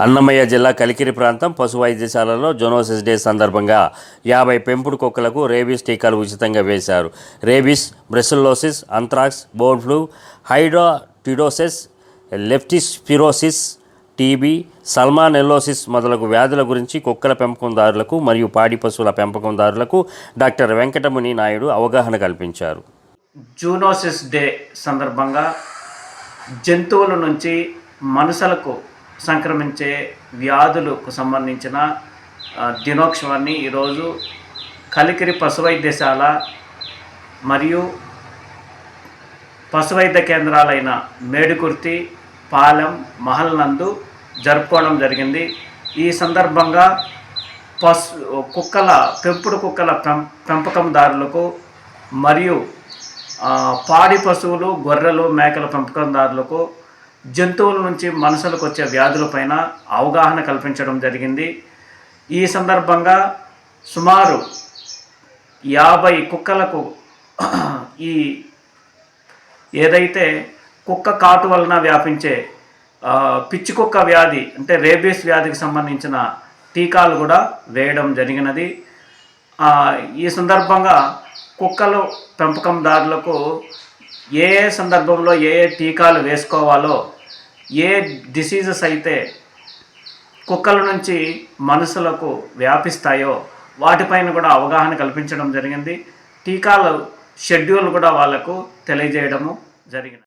అన్నమయ్య జిల్లా కలికిరి ప్రాంతం పశు వైద్యశాలలో జోనోసిస్ డే సందర్భంగా యాభై పెంపుడు కుక్కలకు రేబీస్ టీకాలు ఉచితంగా వేశారు. Rabies brucellosis anthrax bird flu hydatidosis leptospirosis T B salmonellosis మొదలగు వ్యాధుల గురించి కుక్కల పెంపకందారులకు మరియు పాడి పశువుల పెంపకందారులకు డాక్టర్ వెంకటముని నాయుడు అవగాహన కల్పించారు. జూనోసిస్ డే సందర్భంగా జంతువుల నుంచి మనుషులకు సంక్రమించే వ్యాధులకు సంబంధించిన దినోత్సవాన్ని ఈరోజు కలికిరి పశు వైద్యశాల మరియు పశు వైద్య కేంద్రాలైన మేడుకుర్తి పాలెం మహల్ నందు జరుపుకోవడం జరిగింది. ఈ సందర్భంగా పశు కుక్కల పెంపుడు కుక్కల పెం పెంపకందారులకు మరియు పాడి పశువులు గొర్రెలు మేకల పెంపకందారులకు జంతువుల నుంచి మనుషులకు వచ్చే వ్యాధులపైన అవగాహన కల్పించడం జరిగింది. ఈ సందర్భంగా సుమారు యాభై కుక్కలకు ఈ ఏదైతే కుక్క కాటు వలన వ్యాపించే పిచ్చి కుక్క వ్యాధి అంటే రేబీస్ వ్యాధికి సంబంధించిన టీకాలు కూడా వేయడం జరిగినది. ఈ సందర్భంగా కుక్కలు పెంపకందారులకు ఏ ఏ సందర్భంలో ఏ ఏ టీకాలు వేసుకోవాలో ఏ డిసీజెస్ అయితే కుక్కల నుంచి మనుషులకు వ్యాపిస్తాయో వాటిపైన కూడా అవగాహన కల్పించడం జరిగింది. టీకాలు షెడ్యూల్ కూడా వాళ్ళకు తెలియజేయడము జరిగింది